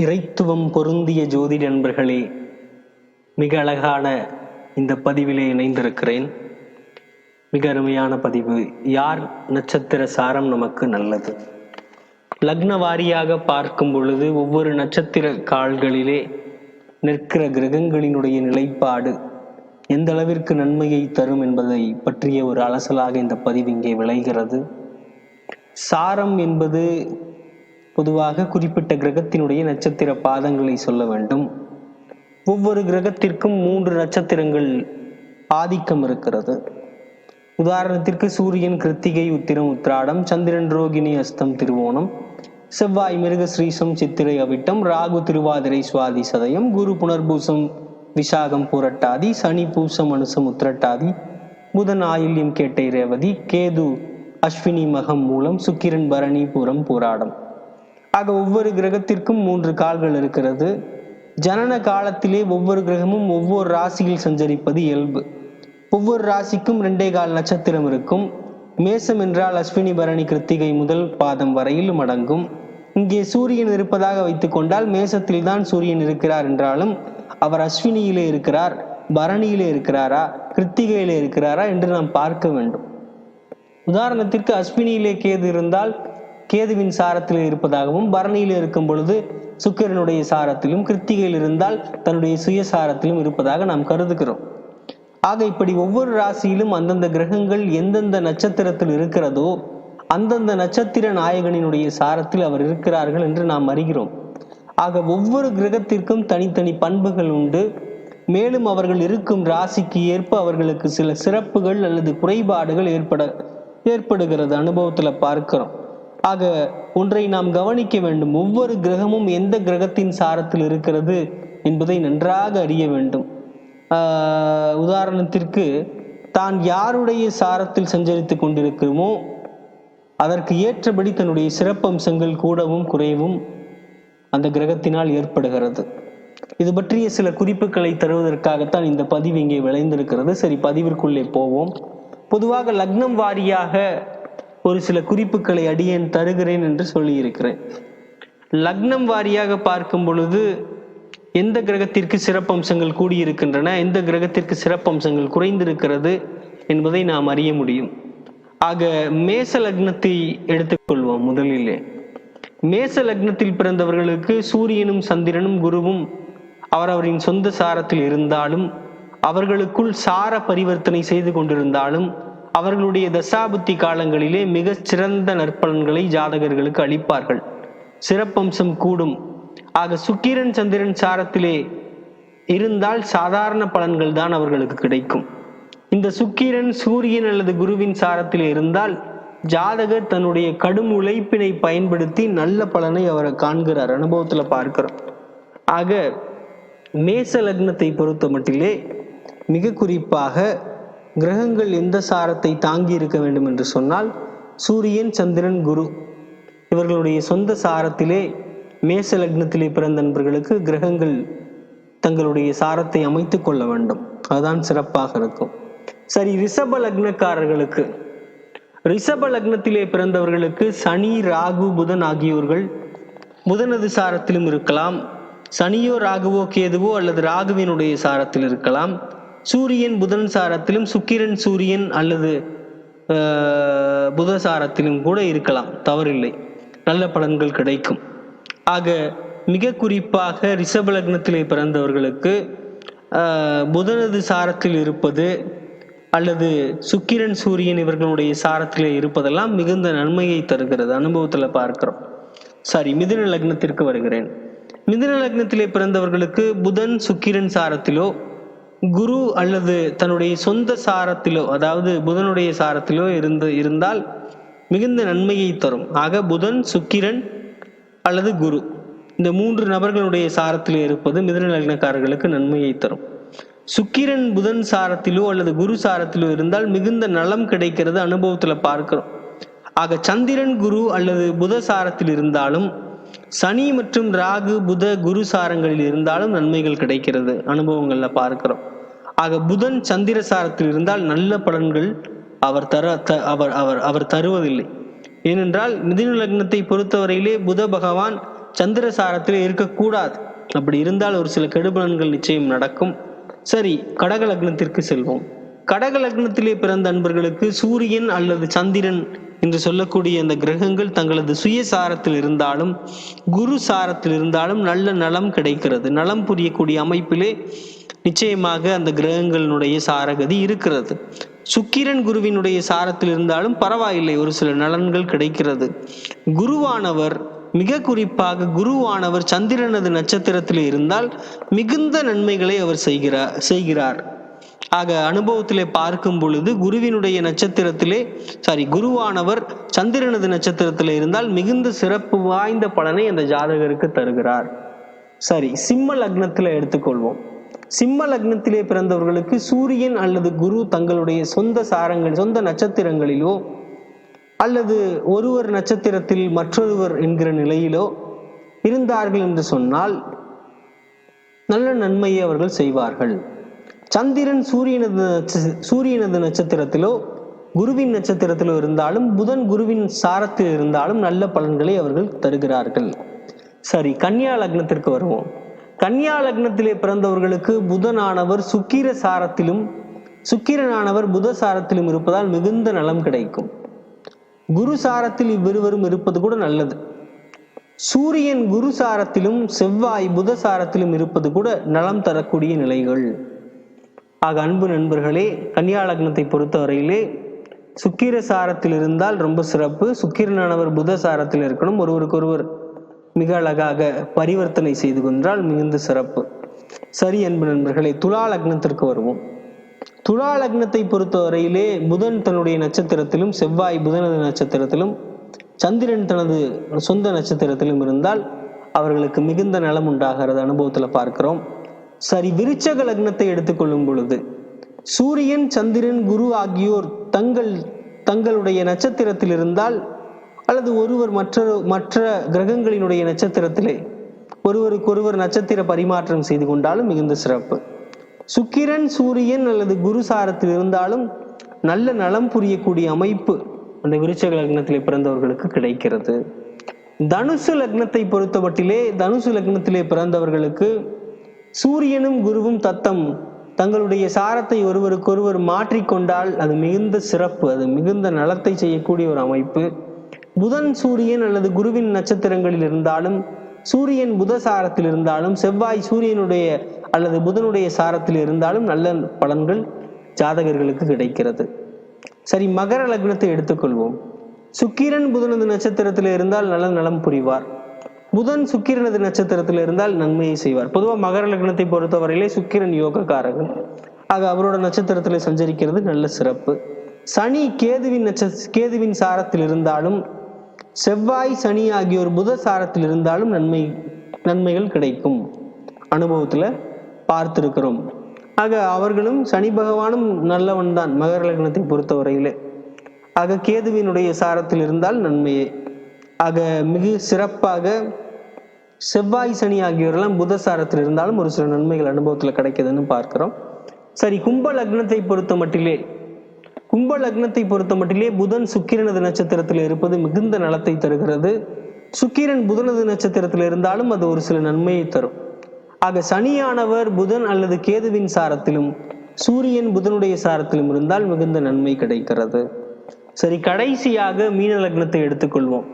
இறைத்துவம் பொருந்திய ஜோதி நண்பர்களே மிக அழகான இந்த பதிவிலே இணைந்திருக்கிறேன். மிக அருமையான பதிவு யார் நட்சத்திர சாரம் நமக்கு நல்லது? லக்ன வாரியாக பார்க்கும் பொழுது ஒவ்வொரு நட்சத்திர கால்களிலே நிற்கிற கிரகங்களினுடைய நிலைப்பாடு எந்த அளவிற்கு நன்மையை தரும் என்பதை பற்றிய ஒரு அலசலாக இந்த பதிவு இங்கே விளைகிறது. சாரம் என்பது பொதுவாக குறிப்பிட்ட கிரகத்தினுடைய நட்சத்திர பாதங்களை சொல்ல வேண்டும். ஒவ்வொரு கிரகத்திற்கும் மூன்று நட்சத்திரங்கள் ஆதிக்கம் இருக்கிறது. உதாரணத்திற்கு சூரியன் கிருத்திகை உத்திரம் உத்திராடம் சந்திரன் ரோகிணி அஸ்தம் திருவோணம் செவ்வாய் மிருக ஸ்ரீசம் சித்திரை அவிட்டம் ராகு திருவாதிரை சுவாதி சதயம் குரு புனர்பூசம் விசாகம் பூரட்டாதி சனி பூசம் அனுசம் உத்திரட்டாதி புதன் ஆயில்யம் கேட்டை ரேவதி கேது அஸ்வினி மகம் மூலம் சுக்கிரன் பரணி பூரம் பூராடம். ஆக ஒவ்வொரு கிரகத்திற்கும் மூன்று கால்கள் இருக்கிறது. ஜனன காலத்திலே ஒவ்வொரு கிரகமும் ஒவ்வொரு ராசியில் சஞ்சரிப்பது இயல்பு. ஒவ்வொரு ராசிக்கும் ரெண்டே கால் நட்சத்திரம் இருக்கும். மேசம் என்றால் அஸ்வினி பரணி கிருத்திகை முதல் பாதம் வரையிலும் அடங்கும் இங்கே சூரியன் இருப்பதாக வைத்துக் கொண்டால் மேசத்தில் தான் சூரியன் இருக்கிறார் என்றாலும் அவர் அஸ்வினியிலே இருக்கிறார் பரணியிலே இருக்கிறாரா கிருத்திகையிலே இருக்கிறாரா என்று நாம் பார்க்க வேண்டும். உதாரணத்திற்கு அஸ்வினியிலே கேது இருந்தால் கேதுவின் சாரத்தில் இருப்பதாகவும் பரணியில் இருக்கும் பொழுது சுக்கிரனுடைய சாரத்திலும் கிருத்திகையில் இருந்தால் தன்னுடைய சுயசாரத்திலும் இருப்பதாக நாம் கருதுகிறோம். ஆக இப்படி ஒவ்வொரு ராசியிலும் அந்தந்த கிரகங்கள் எந்தெந்த நட்சத்திரத்தில் இருக்கிறதோ அந்தந்த நட்சத்திர நாயகனினுடைய சாரத்தில் அவர் இருக்கிறார்கள் என்று நாம் அறிகிறோம். ஆக ஒவ்வொரு கிரகத்திற்கும் தனித்தனி பண்புகள் உண்டு. மேலும் அவர்கள் இருக்கும் ராசிக்கு ஏற்ப அவர்களுக்கு சில சிறப்புகள் அல்லது குறைபாடுகள் ஏற்பட ஏற்படுகிறது அனுபவத்தில் பார்க்கிறோம். ஆக ஒன்றை நாம் கவனிக்க வேண்டும். ஒவ்வொரு கிரகமும் எந்த கிரகத்தின் சாரத்தில் இருக்கிறது என்பதை நன்றாக அறிய வேண்டும். உதாரணத்திற்கு தான் யாருடைய சாரத்தில் சஞ்சரித்துக் கொண்டிருக்கிறோமோ அதற்கு ஏற்றபடி தன்னுடைய சிறப்பம்சங்கள் கூடவும் குறைவும் அந்த கிரகத்தினால் ஏற்படுகிறது. இது பற்றிய சில குறிப்புகளை தருவதற்காகத்தான் இந்த பதிவு இங்கே விளைந்திருக்கிறது. சரி பதிவிற்குள்ளே போவோம். பொதுவாக லக்னம் வாரியாக ஒரு சில குறிப்புகளை அடியேன் தருகிறேன் என்று சொல்லியிருக்கிறேன். லக்னம் வாரியாக பார்க்கும் பொழுது எந்த கிரகத்திற்கு சிறப்பம்சங்கள் கூடியிருக்கின்றன எந்த கிரகத்திற்கு சிறப்பம்சங்கள் குறைந்திருக்கிறது என்பதை நாம் அறிய முடியும். ஆக மேச லக்னத்தை எடுத்துக்கொள்வோம் முதலிலே. மேச லக்னத்தில் பிறந்தவர்களுக்கு சூரியனும் சந்திரனும் குருவும் அவரவரின் சொந்த சாரத்தில் இருந்தாலும் அவர்களுக்குள் சார பரிவர்த்தனை செய்து கொண்டிருந்தாலும் அவர்களுடைய தசாபுத்தி காலங்களிலே மிக சிறந்த நற்பலன்களை ஜாதகர்களுக்கு அளிப்பார்கள். சிறப்பம்சம் கூடும். ஆக சுக்கிரன் சந்திரன் சாரத்திலே இருந்தால் சாதாரண பலன்கள் தான் அவர்களுக்கு கிடைக்கும். இந்த சுக்கிரன் சூரியன் அல்லது குருவின் சாரத்தில் இருந்தால் ஜாதகர் தன்னுடைய கடும் உழைப்பினை பயன்படுத்தி நல்ல பலனை அவரை காண்கிறார். அனுபவத்தில் பார்க்கிறோம். ஆக மேச லக்னத்தை பொறுத்த மட்டிலே மிக குறிப்பாக கிரகங்கள் எந்த சாரத்தை தாங்கி இருக்க வேண்டும் என்று சொன்னால் சூரியன் சந்திரன் குரு. இவர்களுடைய சொந்த சாரத்திலே மேச லக்னத்திலே பிறந்த நண்பர்களுக்கு கிரகங்கள் தங்களுடைய சாரத்தை அமைத்து கொள்ள வேண்டும். அதுதான் சிறப்பாக இருக்கும். சரி ரிஷப லக்னக்காரர்களுக்கு. ரிஷப லக்னத்திலே பிறந்தவர்களுக்கு சனி ராகு புதன் ஆகியோர்கள் புதனது சாரத்திலும் இருக்கலாம். சனியோ ராகுவோ கேதுவோ அல்லது ராகுவினுடைய சாரத்தில் இருக்கலாம். சூரியன் புதன் சாரத்திலும் சுக்கிரன் சூரியன் அல்லது புத சாரத்திலும் கூட இருக்கலாம். தவறில்லை. நல்ல பலன்கள் கிடைக்கும். ஆக மிக குறிப்பாக ரிஷப லக்னத்திலே பிறந்தவர்களுக்கு புதனது சாரத்தில் இருப்பது அல்லது சுக்கிரன் சூரியன் இவர்களுடைய சாரத்திலே இருப்பதெல்லாம் மிகுந்த நன்மையை தருகிறது. அனுபவத்தில் பார்க்கிறோம். சாரி மிதுன லக்னத்திற்கு வருகிறேன். மிதுன லக்னத்திலே பிறந்தவர்களுக்கு புதன் சுக்கிரன் சாரத்திலோ குரு அல்லது தன்னுடைய சொந்த சாரத்திலோ அதாவது புதனுடைய சாரத்திலோ இருந்து இருந்தால் மிகுந்த நன்மையை தரும். ஆக புதன் சுக்கிரன் அல்லது குரு இந்த மூன்று நபர்களுடைய சாரத்திலே இருப்பது மிதன லக்னக்காரர்களுக்கு நன்மையை தரும். சுக்கிரன் புதன் சாரத்திலோ அல்லது குரு சாரத்திலோ இருந்தால் மிகுந்த நலம் கிடைக்கிறது அனுபவத்தில் பார்க்கிறோம். ஆக சந்திரன் குரு அல்லது புத சாரத்தில் இருந்தாலும் சனி மற்றும் ராகு புத குரு சாரங்களில் இருந்தாலும் நன்மைகள் கிடைக்கிறது. அனுபவங்களில் பார்க்கிறோம். ஆக புதன் சந்திர சாரத்தில் இருந்தால் நல்ல பலன்கள் அவர் தர த- அவர் அவர் அவர் தருவதில்லை. ஏனென்றால் மிதுன லக்னத்தை பொறுத்தவரையிலே புத பகவான் சந்திர சாரத்தில் இருக்கக்கூடாது. அப்படி இருந்தால் ஒரு சில கெடுபலன்கள் நிச்சயம் நடக்கும். சரி கடக லக்னத்திற்கு செல்வோம். கடக லக்னத்திலே பிறந்த அன்பர்களுக்கு சூரியன் அல்லது சந்திரன் என்று சொல்லக்கூடிய அந்த கிரகங்கள் தங்களது சுய சாரத்தில் இருந்தாலும் குரு சாரத்தில் இருந்தாலும் நல்ல நலம் கிடைக்கிறது. நலம் புரியக்கூடிய அமைப்பிலே நிச்சயமாக அந்த கிரகங்களினுடைய சாரகதி இருக்கிறது. சுக்கிரன் குருவினுடைய சாரத்தில் இருந்தாலும் பரவாயில்லை ஒரு சில நலன்கள் கிடைக்கிறது. குருவானவர் மிக குறிப்பாக குருவானவர் சந்திரனது நட்சத்திரத்தில் இருந்தால் மிகுந்த நன்மைகளை அவர் செய்கிறார் செய்கிறார். ஆக அனுபவத்திலே பார்க்கும் பொழுது குருவினுடைய நட்சத்திரத்திலே சாரி குருவானவர் சந்திரனது நட்சத்திரத்தில் இருந்தால் மிகுந்த சிறப்பு வாய்ந்த பலனை அந்த ஜாதகருக்கு தருகிறார். சரி சிம்ம லக்னத்தில் எடுத்துக்கொள்வோம். சிம்ம லக்னத்திலே பிறந்தவர்களுக்கு சூரியன் அல்லது குரு தங்களுடைய சொந்த சாரங்கள் சொந்த நட்சத்திரங்களிலோ அல்லது ஒருவர் நட்சத்திரத்தில் மற்றொருவர் என்கிற நிலையிலோ இருந்தார்கள் என்று சொன்னால் நல்ல நன்மையை அவர்கள் செய்வார்கள். சந்திரன் சூரியனது சூரியனது நட்சத்திரத்திலோ குருவின் நட்சத்திரத்திலோ இருந்தாலும் புதன் குருவின் சாரத்தில் இருந்தாலும் நல்ல பலன்களை அவர்கள் தருகிறார்கள். சரி கன்னியா லக்னத்திற்கு வருவோம். கன்னியா லக்னத்திலே பிறந்தவர்களுக்கு புதனானவர் சுக்கிர சாரத்திலும் சுக்கிரனானவர் புத சாரத்திலும் இருப்பதால் மிகுந்த நலம் கிடைக்கும். குரு சாரத்தில் இவ்விருவரும் இருப்பது கூட நல்லது. சூரியன் குரு சாரத்திலும் செவ்வாய் புத சாரத்திலும் இருப்பது கூட நலம் தரக்கூடிய நிலைகள். ஆக அன்பு நண்பர்களே கன்னியா லக்னத்தை பொறுத்தவரையிலே சுக்கிர சாரத்தில் இருந்தால் ரொம்ப சிறப்பு. சுக்கிரனானவர் புத சாரத்தில் இருக்கணும். ஒருவருக்கொருவர் மிக அழகாக பரிவர்த்தனை செய்து கொண்டால் மிகுந்த சிறப்பு. சரி அன்பு நண்பர்களே துலா லக்னத்திற்கு வருவோம். துலா லக்னத்தை பொறுத்தவரையிலே புதன் தன்னுடைய நட்சத்திரத்திலும் செவ்வாய் புதனது நட்சத்திரத்திலும் சந்திரன் தனது சொந்த நட்சத்திரத்திலும் இருந்தால் அவர்களுக்கு மிகுந்த நலம் உண்டாகிறது அனுபவத்தில் பார்க்கிறோம். சரி விருச்சக லக்னத்தை எடுத்துக்கொள்ளும் பொழுது சூரியன் சந்திரன் குரு ஆகியோர் தங்கள் தங்களுடைய நட்சத்திரத்தில் இருந்தால் அல்லது ஒருவர் மற்ற மற்ற கிரகங்களினுடைய நட்சத்திரத்திலே ஒருவருக்கொருவர் நட்சத்திர பரிமாற்றம் செய்து கொண்டாலும் மிகுந்த சிறப்பு. சுக்கிரன் சூரியன் அல்லது குரு சாரத்தில் இருந்தாலும் நல்ல நலம் புரியக்கூடிய அமைப்பு அந்த விருச்சக லக்னத்திலே பிறந்தவர்களுக்கு கிடைக்கிறது. தனுசு லக்னத்தை பொறுத்தமட்டிலே தனுசு லக்னத்திலே பிறந்தவர்களுக்கு சூரியனும் குருவும் தத்தம் தங்களுடைய சாரத்தை ஒருவருக்கொருவர் மாற்றிக்கொண்டால் அது மிகுந்த சிறப்பு அது மிகுந்த நலத்தை செய்யக்கூடிய ஒரு அமைப்பு. புதன் சூரியன் அல்லது குருவின் நட்சத்திரங்களில் இருந்தாலும் சூரியன் புத சாரத்தில் இருந்தாலும் செவ்வாய் சூரியனுடைய அல்லது புதனுடைய சாரத்தில் இருந்தாலும் நல்ல பலன்கள் ஜாதகர்களுக்கு கிடைக்கிறது. சரி மகர லக்னத்தை எடுத்துக்கொள்வோம். சுக்கிரன் புதனது நட்சத்திரத்தில் இருந்தால் நல்ல நலம் புரிவார். புதன் சுக்கிரனது நட்சத்திரத்தில் இருந்தால் நன்மையை செய்வார். பொதுவாக மகர லக்னத்தை பொறுத்தவரையிலே சுக்கிரன் யோகக்காரகன். ஆக அவரோட நட்சத்திரத்தில் சஞ்சரிக்கிறது நல்ல சிறப்பு. சனி கேதுவின் நட்ச கேதுவின் சாரத்தில் இருந்தாலும் செவ்வாய் சனி ஆகியோர் புத சாரத்தில் இருந்தாலும் நன்மை நன்மைகள் கிடைக்கும். அனுபவத்துல பார்த்திருக்கிறோம். ஆக அவர்களும் சனி பகவானும் நல்லவன் தான் மகர லக்னத்தை பொறுத்தவரையிலே. ஆக கேதுவினுடைய சாரத்தில் இருந்தால் நன்மையே. ஆக மிக சிறப்பாக செவ்வாய் சனி ஆகியோரெல்லாம் புத சாரத்தில் இருந்தாலும் ஒரு சில நன்மைகள் அனுபவத்தில் கிடைக்குதுன்னு பார்க்கிறோம். சரி கும்ப லக்னத்தை பொறுத்த மட்டிலே கும்ப லக்னத்தை பொறுத்த மட்டிலே புதன் சுக்கிரனது நட்சத்திரத்தில் இருப்பது மிகுந்த நலத்தை தருகிறது. சுக்கிரன் புதனது நட்சத்திரத்தில் இருந்தாலும் அது ஒரு சில நன்மையை தரும். ஆக சனியானவர் புதன் அல்லது கேதுவின் சாரத்திலும் சூரியன் புதனுடைய சாரத்திலும் இருந்தால் மிகுந்த நன்மை கிடைக்கிறது. சரி கடைசியாக மீன லக்னத்தை எடுத்துக்கொள்வோம்.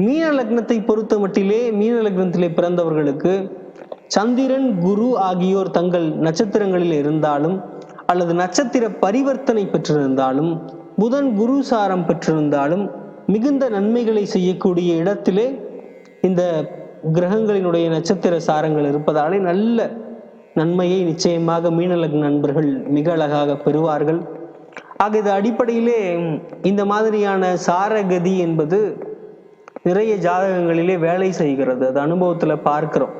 மீன லக்னத்தை பொறுத்த மட்டிலே மீன லக்னத்திலே பிறந்தவர்களுக்கு சந்திரன் குரு ஆகியோர் தங்கள் நட்சத்திரங்களில் இருந்தாலும் அல்லது நட்சத்திர பரிவர்த்தனை பெற்றிருந்தாலும் புதன் குரு சாரம் பெற்றிருந்தாலும் மிகுந்த நன்மைகளை செய்யக்கூடிய இடத்திலே இந்த கிரகங்களினுடைய நட்சத்திர சாரங்கள் இருப்பதாலே நல்ல நன்மையை நிச்சயமாக மீனலக்ன நண்பர்கள் மிக அழகாக பெறுவார்கள். ஆக இது அடிப்படையிலே இந்த மாதிரியான சாரகதி என்பது நிறைய ஜாதகங்களிலே வேலை செய்கிறது. அது அனுபவத்தில் பார்க்கிறோம்.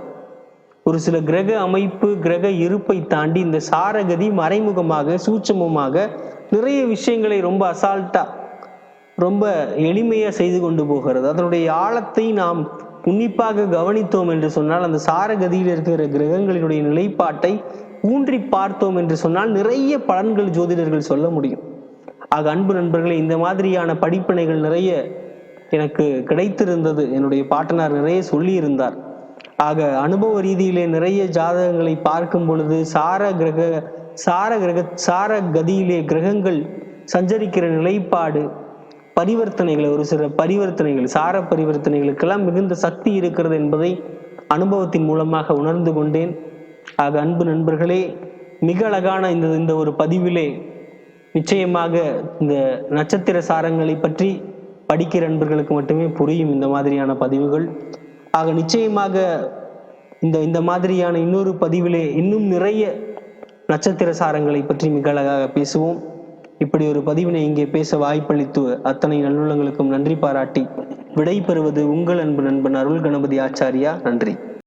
ஒரு சில கிரக அமைப்பு கிரக இருப்பை தாண்டி இந்த சாரகதி மறைமுகமாக சூட்சமமாக நிறைய விஷயங்களை ரொம்ப அசால்ட்டா ரொம்ப எளிமையாக செய்து கொண்டு போகிறது. அதனுடைய ஆழத்தை நாம் உன்னிப்பாக கவனித்தோம் என்று சொன்னால் அந்த சாரகதியில் இருக்கிற கிரகங்களினுடைய நிலைப்பாட்டை ஊன்றி பார்த்தோம் என்று சொன்னால் நிறைய பலன்கள் ஜோதிடர்கள் சொல்ல முடியும். ஆக அன்பு நண்பர்களை இந்த மாதிரியான படிப்பினைகள் நிறைய எனக்கு கிடைத்திருந்தது. என்னுடைய பாட்டனார் நிறைய சொல்லியிருந்தார். ஆக அனுபவ ரீதியிலே நிறைய ஜாதகங்களை பார்க்கும் பொழுது சார கிரக சார கிரக சார கதியிலே கிரகங்கள் சஞ்சரிக்கிற நிலைப்பாடு பரிவர்த்தனைகள் ஒரு சில பரிவர்த்தனைகள் சார பரிவர்த்தனைகளுக்கெல்லாம் மிகுந்த சக்தி இருக்கிறது என்பதை அனுபவத்தின் மூலமாக உணர்ந்து கொண்டேன். ஆக அன்பு நண்பர்களே மிக அழகான இந்த இந்த ஒரு பதிவிலே நிச்சயமாக இந்த நட்சத்திர சாரங்களை பற்றி படிக்கிற நண்பர்களுக்கு மட்டுமே புரியும் இந்த மாதிரியான பதிவுகள். ஆக நிச்சயமாக இந்த இந்த மாதிரியான இன்னொரு பதிவிலே இன்னும் நிறைய நட்சத்திர சாரங்களை பற்றி மிக அழகாக பேசுவோம். இப்படி ஒரு பதிவினை இங்கே பேச வாய்ப்பளித்து அத்தனை நல்லுள்ளங்களுக்கும் நன்றி பாராட்டி விடை பெறுவது உங்கள் அன்பு நண்பன் அருள் கணபதி ஆச்சாரியா. நன்றி.